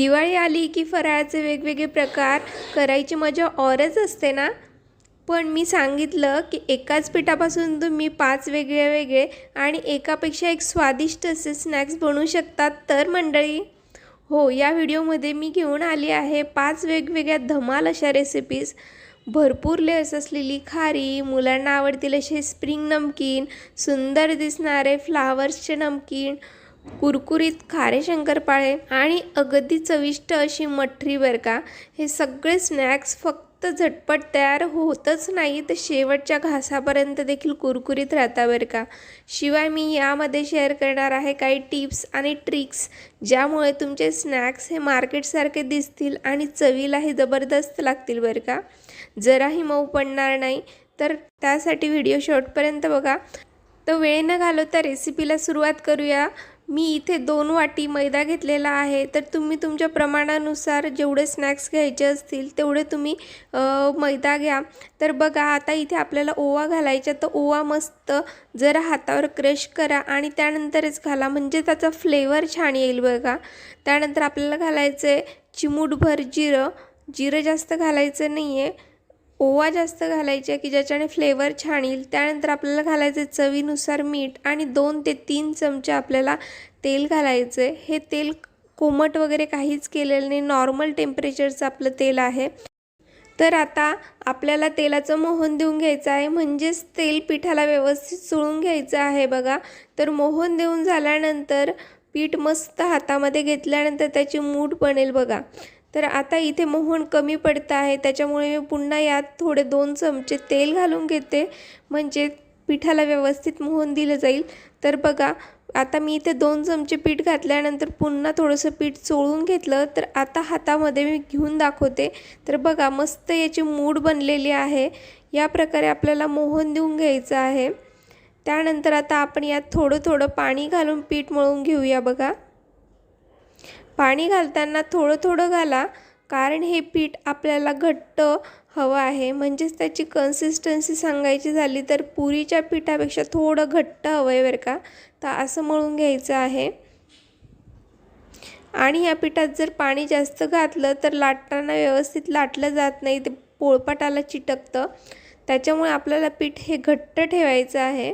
दिवाळी आली की फराळाचे वेगवेगळे प्रकार करायची मजा औरच असते ना? पण मी सांगितलं की एकाच पिठापासून तुम्ही पाच वेगळे वेगळे आणि एकापेक्षा एक स्वादिष्ट असे स्नॅक्स बनवू शकतात तर मंडळी. हो या व्हिडिओमध्ये मी घेऊन आली आहे पाच वेगवेगळ्या धमाल अशा रेसिपीज भरपूर लेअर्स असलेली खारी मुलांना आवडतील असे स्प्रिंग नमकीन सुंदर दिसणारे फ्लावर्सचे नमकीन कुरकुरीत खारे शंकरपाळे आणि अगदी चविष्ट अशी मठरी बर का? हे सगळे स्नॅक्स फक्त झटपट तयार होतच नाही तर शेवटच्या घासापर्यंत देखील कुरकुरीत राहता बरं का? शिवाय मी यामध्ये शेअर करणार आहे काही टिप्स आणि ट्रिक्स ज्यामुळे तुमचे स्नॅक्स हे मार्केटसारखे दिसतील आणि चवीलाही जबरदस्त लागतील बरं का? जराही मऊ पडणार नाही. तर त्यासाठी व्हिडिओ शेवटपर्यंत बघा. तर वेळ न घालवता रेसिपीला सुरुवात करूया. मी इथे दोन वाटी मैदा घेतलेला आहे. तर तुम्ही तुमच्या प्रमाणानुसार जेवढे स्नॅक्स घ्यायचे असतील तेवढे तुम्ही मैदा घ्या. तर बघा आता इथे आपल्याला ओवा घालायचा तर ओवा मस्त जरा हातावर क्रश करा आणि त्यानंतरच घाला. म्हणजे त्याचा फ्लेवर छान येईल बघा. त्यानंतर आपल्याला घालायचं आहे चिमूटभर जिरं. जिरं जास्त घालायचं नाही आहे ओवा जास्त घालायच्या की ज्याच्याने फ्लेवर छान येईल त्यानंतर आपल्याला घालायचं चवीनुसार मीठ आणि दोन ते तीन चमचे आपल्याला तेल घालायचं हे तेल कोमट वगैरे काहीच केलेलं नाही नॉर्मल टेम्परेचरचं आपलं तेल आहे. तर आता आपल्याला तेलाचं मोहन देऊन घ्यायचं आहे म्हणजेच तेल पिठाला व्यवस्थित चोळून घ्यायचं आहे बघा. तर मोहन देऊन झाल्यानंतर पीठ मस्त हातामध्ये घेतल्यानंतर त्याची मूठ बनेल बघा. तर आता इथे मोहन कमी पडतं आहे. त्याच्यामुळे मी पुन्हा यात थोडे दोन चमचे तेल घालून घेते. म्हणजे पिठाला व्यवस्थित मोहन दिलं जाईल. तर बघा आता मी इथे दोन चमचे पीठ घातल्यानंतर पुन्हा थोडंसं पीठ चोळून घेतलं. तर आता हातामध्ये मी घेऊन दाखवते. तर बघा मस्त याची मूड बनलेली आहे. या प्रकारे आपल्याला मोहन देऊन घ्यायचं आहे. त्यानंतर आता आपण यात थोडं थोडं पाणी घालून पीठ मळून घेऊया बघा. पाणी घालताना थोडं थोडं घाला कारण हे पीठ आपल्याला घट्ट हवं आहे. म्हणजेच त्याची कन्सिस्टन्सी सांगायची झाली तर पुरीच्या पिठापेक्षा थोडं घट्ट हवं आहे बरं का. तर असं मळून घ्यायचं आहे. आणि या पिठात जर पाणी जास्त घातलं तर लाटताना व्यवस्थित लाटलं जात नाही ते पोळपाटाला चिटकतं. त्याच्यामुळे आपल्याला पीठ हे घट्ट ठेवायचं आहे.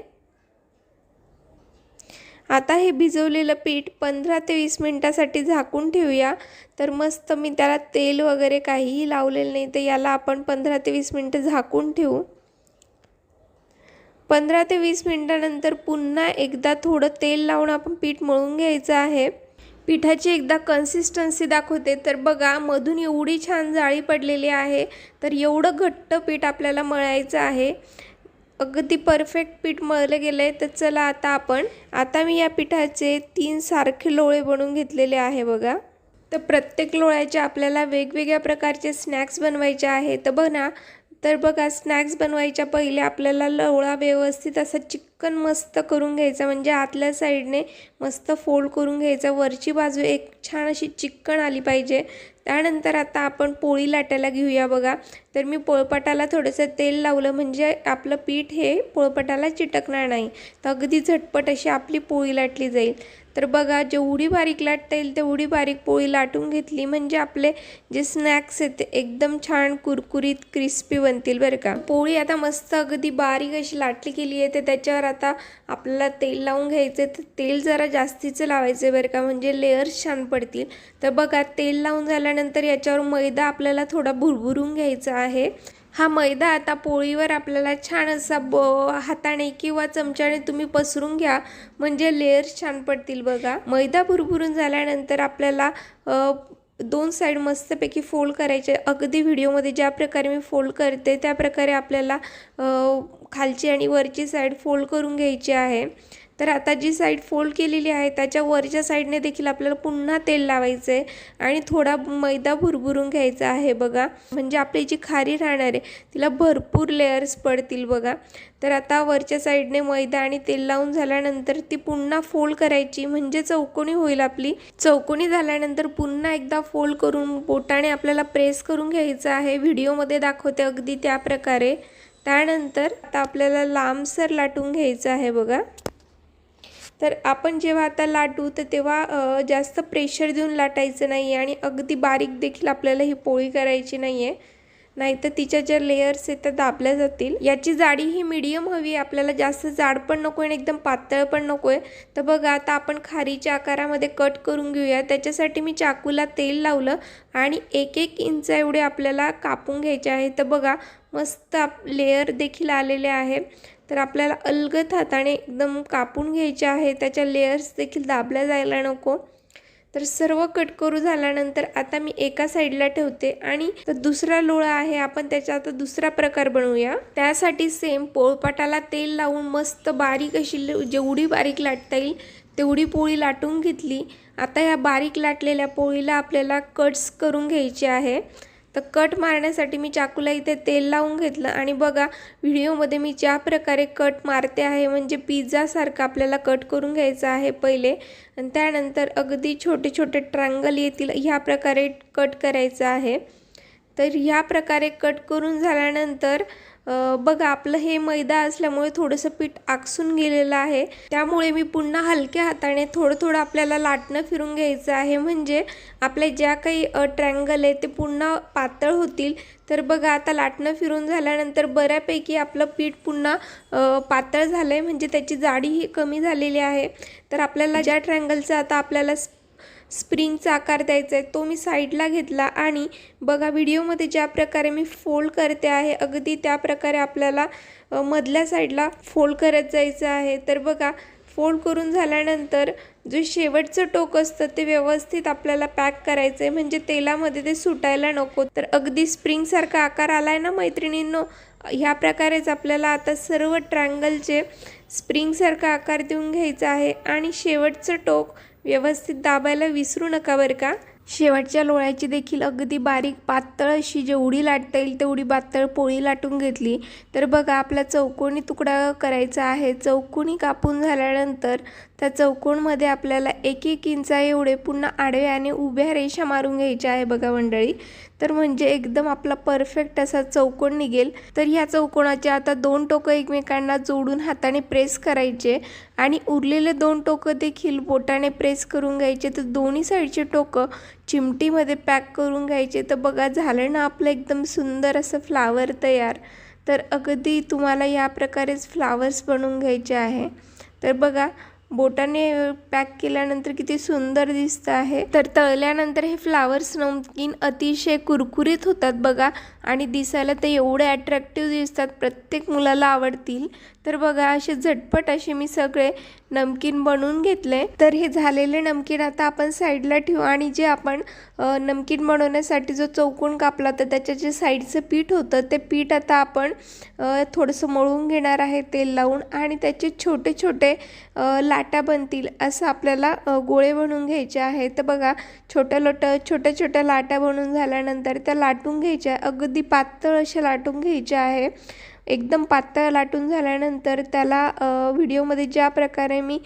आता हे भिजवलेलं पीठ पंधरा ते वीस मिनटासाठी झाकून ठेवूया. तर मस्त मी त्याला तेल वगैरे काहीही लावलेलं नाही तर याला आपण पंधरा ते वीस मिनटं झाकून ठेवू. पंधरा ते वीस मिनटानंतर पुन्हा एकदा थोडं तेल लावून आपण पीठ मळून घ्यायचं आहे. पिठाची एकदा कन्सिस्टन्सी दाखवते. तर बघा मधून एवढी छान जाळी पडलेली आहे तर एवढं घट्ट पीठ आपल्याला मळायचं आहे. अगदी परफेक्ट पीठ मळलं गेलं आहे तर चला आता आपण आता मी या पिठाचे तीन सारखे लोळे बनवून घेतलेले आहे बघा. तर प्रत्येक लोळ्याचे आपल्याला वेगवेगळ्या प्रकारचे स्नॅक्स बनवायचे आहे तर बघा तर बघा स्नॅक्स बनवायच्या पहिले आपल्याला लवळा व्यवस्थित असा चिकन मस्त करून घ्यायचा म्हणजे आतल्या साईडने मस्त फोल्ड करून घ्यायचा. वरची बाजू एक छान अशी चिकन आली पाहिजे. त्यानंतर आता आपण पोळी लाटायला घेऊया बघा. तर मी पोळपाटाला थोडंसं तेल लावलं म्हणजे आपलं पीठ हे पोळपाटाला चिटकणार नाही. तर अगदी झटपट अशी आपली पोळी लाटली जाईल. तर बघा जेवढी बारीक लाटता येईल तेवढी बारीक पोळी लाटून घेतली म्हणजे आपले जे स्नॅक्स आहेत ते एकदम छान कुरकुरीत क्रिस्पी बनतील बरं का. पोळी आता मस्त अगदी बारीक अशी लाटली गेली आहे तर त्याच्यावर आता आपल्याला तेल लावून घ्यायचं तर तेल जरा जास्तीचं लावायचं बरं का म्हणजे लेअर्स छान पडतील. तर बघा तेल लावून झाल्यानंतर याच्यावर मैदा आपल्याला थोडा भुरभुरून घ्यायचा आहे. हा मैदा आता पोळीवर आपल्याला छान असा ब हाताने किंवा चमच्याने तुम्ही पसरून घ्या. म्हणजे लेअर्स छान पडतील बघा. मैदा भुरभुरून झाल्यानंतर आपल्याला दोन साईड मस्तपैकी फोल्ड करायचे. अगदी व्हिडिओमध्ये ज्या प्रकारे मी फोल्ड करते त्या प्रकारे आपल्याला खालची आणि वरची साईड फोल्ड करून घ्यायची आहे. तर आता जी साईड फोल्ड केलेली आहे त्याच्या वरच्या साईडने देखील आपल्याला पुन्हा तेल लावायचं आहे आणि थोडा मैदा भुरभुरून घ्यायचा आहे बघा. म्हणजे आपली जी खारी राहणार आहे तिला भरपूर लेअर्स पडतील बघा. तर आता वरच्या साईडने मैदा आणि तेल लावून झाल्यानंतर ती पुन्हा फोल्ड करायची. म्हणजे चौकोनी होईल आपली. चौकोनी झाल्यानंतर पुन्हा एकदा फोल्ड करून बोटाने आपल्याला प्रेस करून घ्यायचं आहे. व्हिडिओमध्ये दाखवते अगदी त्या प्रकारे. त्यानंतर आता आपल्याला लांबसर लाटून घ्यायचं आहे बघा. तर आपण जेव्हा आता लाटू तर तेव्हा जास्त प्रेशर देऊन लाटायचं नाही आहे आणि अगदी बारीक देखील आपल्याला ही पोळी करायची नाही आहे नाहीतर तिच्या ज्या लेयर्स आहेत त्या दाबल्या जातील. याची जाडी ही मीडियम हवी आहे. आपल्याला जास्त जाड पण नको आहे आणि एकदम पातळ पण नको आहे. तर बघा आता आपण खारीच्या आकारामध्ये कट करून घेऊया. त्याच्यासाठी मी चाकूला तेल लावलं आणि एक एक इंच एवढे आपल्याला कापून घ्यायचे आहे. तर बघा मस्त आप लेअर देखील आलेले आहे. तर आपल्याला अलगद हाताने एकदम कापून घ्यायचे आहे. त्याच्या लेयर्स देखील दाबल्या जायला नको. तर सर्व कट करू झाल्यानंतर आता मी एका साईडला ठेवते. आणि तर दुसरा लोळा आहे. आपण त्याचा आता दुसरा प्रकार बनवूया. त्यासाठी सेम पोळपाटाला तेल लावून मस्त बारीक अशी जेवढी बारीक लाटता येईल तेवढी पोळी लाटून घेतली. आता या बारीक लाटलेल्या पोळीला आपल्याला कट्स करून घ्यायचे आहे. तर कट मारण्यासाठी मी चाकूला इथे तेल लावून घेतलं. आणि बघा व्हिडिओमध्ये मी ज्या प्रकारे कट मारते आहे म्हणजे पिझ्झासारखं आपल्याला कट करून घ्यायचं आहे पहिले आणि त्यानंतर अगदी छोटे छोटे ट्रँगल येतील ह्या प्रकारे कट करायचं आहे. तर ह्या प्रकारे कट करून झाल्यानंतर बघा आपलं हे मैदा असल्यामुळे थोडंसं पीठ आकसून गेलेलं आहे. त्यामुळे मी पुन्हा हलक्या हाताने थोडं थोडं आपल्याला लाटणं फिरून घ्यायचं आहे. म्हणजे आपल्या ज्या काही ट्रँगल आहे ते पुन्हा पातळ होतील. तर बघा आता लाटणं फिरून झाल्यानंतर बऱ्यापैकी आपलं पीठ पुन्हा पातळ झालं आहे म्हणजे त्याची जाडी ही कमी झालेली आहे. तर आपल्याला ज्या ट्रँगलचं आता आपल्याला स्प्रिंगचा आकार द्यायचा आहे तो मी साईडला घेतला आणि बघा व्हिडिओमध्ये ज्या प्रकारे मी फोल्ड करते आहे अगदी त्या प्रकारे आपल्याला मधल्या साईडला फोल्ड करत जायचं आहे. तर बघा फोल्ड करून झाल्यानंतर जे शेवटचं टोक असतं ते व्यवस्थित आपल्याला पॅक करायचं आहे. म्हणजे तेलामध्ये ते सुटायला नको. तर अगदी स्प्रिंगसारखा आकार आला आहे ना मैत्रिणींनो ह्या प्रकारेच आपल्याला आता सर्व ट्रँगलचे स्प्रिंगसारखा आकार देऊन घ्यायचा आहे. आणि शेवटचं टोक व्यवस्थित दाबायला विसरू नका बरं का. शेवटच्या लोळ्याची देखील अगदी बारीक पातळ अशी जेवढी लाटता येईल तेवढी पातळ पोळी लाटून घेतली. तर बघा आपला चौकोनी तुकडा करायचा आहे. चौकोनी कापून झाल्यानंतर त्या चौकोनमध्ये आपल्याला एक एक इंचा एवढे पुन्हा आडव्या आणि उभ्या रेषा मारून घ्यायच्या आहे बघा मंडळी. तर म्हणजे एकदम आपला परफेक्ट असा चौकोन निघेल. तर ह्या चौकोनाचे आता दोन टोकं एकमेकांना जोडून हाताने प्रेस करायचे आणि उरलेले दोन टोकं देखील बोटाने प्रेस करून घ्यायचे. तर दोन्ही साईडचे टोकं चिमटीमध्ये पॅक करून घ्यायचे. तर बघा झालं ना आपलं एकदम सुंदर असं फ्लावर तयार. तर अगदी तुम्हाला या प्रकारेच फ्लावर्स बनवून घ्यायचे आहे. तर बघा बोटाने पॅक केल्यानंतर किती सुंदर दिसतं आहे. तर तळल्यानंतर हे फ्लावर्स नमकीन अतिशय कुरकुरीत होतात बघा आणि दिसायला ते एवढे अट्रॅक्टिव्ह दिसतात प्रत्येक मुलाला आवडतील. तर बघा असे झटपट असे मी सगळे नमकीन बनवून घेतले. तर हे झालेले नमकीन आता आपण साईडला ठेवू आणि जे आपण नमकीन बनवण्यासाठी जो चौकोन कापला तर त्याच्या जे साईडचं पीठ होतं ते पीठ आता आपण थोडंसं मळून घेणार आहे तेल लावून आणि त्याचे छोटे छोटे ला लाटा बनतील असं आपल्याला गोळे बनवून घ्यायचे आहे तर बघा छोट्या लोटं छोट्या छोट्या लाटा बनवून झाल्यानंतर त्या लाटून घ्यायच्या. अगदी पातळ अशा लाटून घ्यायच्या आहे. एकदम पातळ लाटून झाल्यानंतर त्याला व्हिडिओमध्ये ज्या प्रकारे मी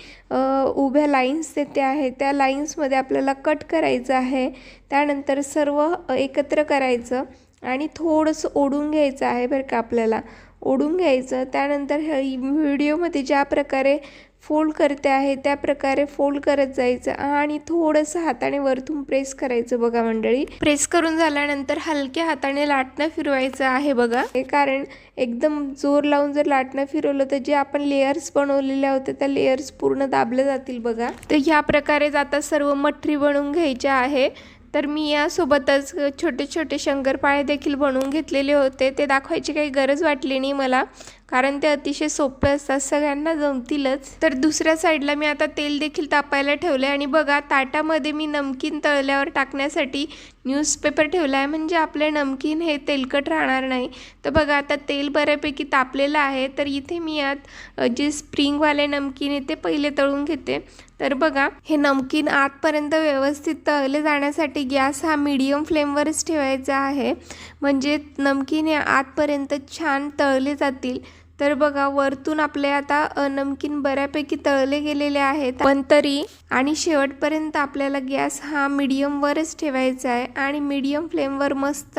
उभ्या लाईन्स देते आहे त्या लाईन्समध्ये आपल्याला कट करायचं आहे. त्यानंतर सर्व एकत्र करायचं आणि थोडंसं ओढून घ्यायचं आहे बरं का आपल्याला. ओढून घ्यायचं. त्यानंतर हे व्हिडिओमध्ये ज्या प्रकारे फोल्ड करते आहे त्या प्रकारे फोल्ड करत जायचं आणि थोडंसं हाताने वरतून प्रेस करायचं बघा मंडळी. प्रेस करून झाल्यानंतर हलक्या हाताने लाटणं फिरवायचं आहे बघा. हे कारण एकदम जोर लावून जर लाटणं फिरवलं तर जे आपण लेयर्स बनवलेले होत्या त्या लेयर्स पूर्ण दाबल्या जातील बघा. तर ह्या प्रकारे जाता सर्व मठरी बनवून घ्यायच्या आहे. तर मी यासोबतच छोटे छोटे शंकरपाळे देखील बनवून घेतलेले होते. ते दाखवायची काही गरज वाटली नाही मला. कारण ते अतिशय सोपे असतात सगळ्यांना जमतीलच. तर दुसऱ्या साईडला मी आता तेल देखील तापायला ठेवलं आहे आणि बघा ताटामध्ये मी नमकीन तळल्यावर टाकण्यासाठी न्यूजपेपर ठेवला आहे म्हणजे आपले नमकीन हे तेलकट राहणार नाही. तर बघा आता तेल बऱ्यापैकी तापलेलं आहे. तर इथे मी यात जे स्प्रिंगवाले नमकीन आहे ते पहिले तळून घेते. तर बघा हे नमकीन आतपर्यंत व्यवस्थित तळले जाण्यासाठी गॅस हा मीडियम फ्लेमवरच ठेवायचा आहे. म्हणजे नमकीन हे आतपर्यंत छान तळले जातील. तर बघा वरतून आपले आता नमकीन बऱ्यापैकी तळले गेलेले आहेत. पण तरी आणि शेवटपर्यंत आपल्याला गॅस हा मिडियमवरच ठेवायचा आहे. आणि मीडियम फ्लेमवर मस्त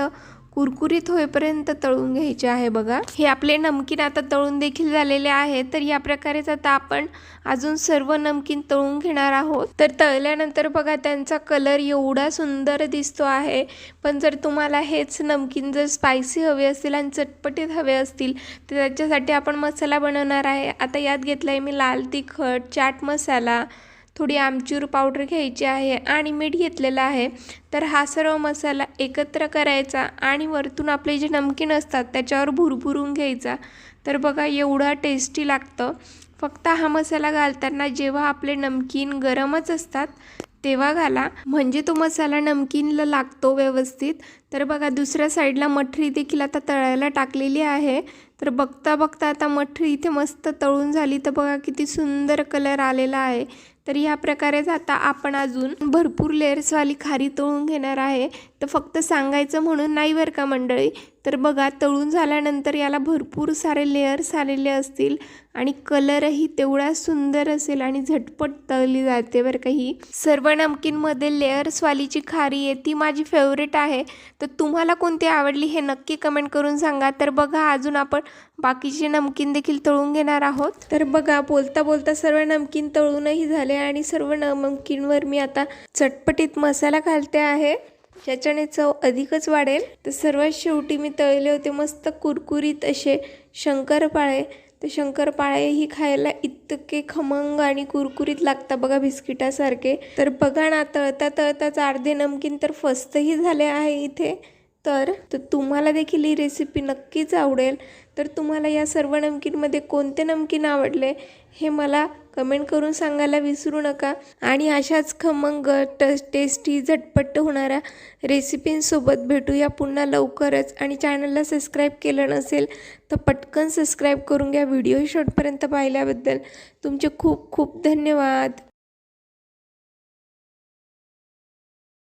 कुरकुरीत होईपर्यंत तळून घ्यायचे आहे बघा. हे आपले नमकीन आता तळून देखील झालेले आहे. तर या प्रकारेच आता आपण अजून सर्व नमकीन तळून घेणार आहोत. तर तळल्यानंतर बघा त्यांचा कलर एवढा सुंदर दिसतो आहे. पण जर तुम्हाला हेच नमकीन जर स्पायसी हवे असतील आणि चटपटीत हवे असतील तर त्याच्यासाठी आपण मसाला बनवणार आहे. आता यात घेतला आहे मी लाल तिखट चाट मसाला थोडी आमचूर पावडर घ्यायची आहे आणि मीठ घेतलेलं आहे. तर हा सर्व मसाला एकत्र करायचा आणि वरतून आपले जे नमकीन असतात त्याच्यावर भुरभुरून घ्यायचा. तर बघा एवढा टेस्टी लागतं. फक्त हा मसाला घालताना जेव्हा आपले नमकीन गरमच असतात तेव्हा घाला. म्हणजे तो मसाला नमकीनला लागतो व्यवस्थित. तर बघा दुसऱ्या साईडला मठरी देखील आता तळायला टाकलेली आहे. तर बघता बघता आता मठरी इथे मस्त तळून झाली. तर बघा किती सुंदर कलर आलेला आहे. तर ह्या प्रकारेच आता आपण अजून भरपूर लेअर्सवाली खारी तळून घेणार आहे. तर फक्त सांगायचं म्हणून नाही बरं का मंडळी? तर बघा तळून झाल्यानंतर याला भरपूर सारे लेअर्स आलेले असतील आणि कलरही तेवढा सुंदर असेल आणि झटपट तळली जाते बरं का ही. सर्व नमकीनमध्ये लेअर्सवालीची खारी आहे ती माझी फेवरेट आहे. तर तुम्हाला कोणती आवडली हे नक्की कमेंट करून सांगा. तर बघा अजून आपण बाकीचे नमकीन देखील तळून घेणार आहोत. तर बघा बोलता बोलता सर्व नमकीन तळूनही झाले आणि सर्व नमकीनवर मी आता चटपटीत मसाला घालते आहे. ज्याच्याने चव अधिकच वाढेल. तर सर्वात शेवटी मी तळले होते मस्त कुरकुरीत असे शंकरपाळे. तर शंकरपाळेही खायला इतके खमंग आणि कुरकुरीत लागतात बघा बिस्किटासारखे. तर बघा ना तळता तळताच अर्धे नमकीन तर फस्तही झाले आहे इथे. तर तर तुम्हाला देखील ही रेसिपी नक्कीच आवडेल. तर तुम्हाला या सर्व नमकीनमध्ये कोणते नमकीन आवडले हे मला कमेंट करून सांगायला विसरू नका. आणि अशाच खमंग ट टेस्टी झटपट होणाऱ्या रेसिपींसोबत भेटूया पुन्हा लवकरच. आणि चॅनलला सबस्क्राईब केलं नसेल तर पटकन सबस्क्राईब करून घ्या. व्हिडिओ शॉर्टपर्यंत पाहिल्याबद्दल तुमचे खूप खूप धन्यवाद.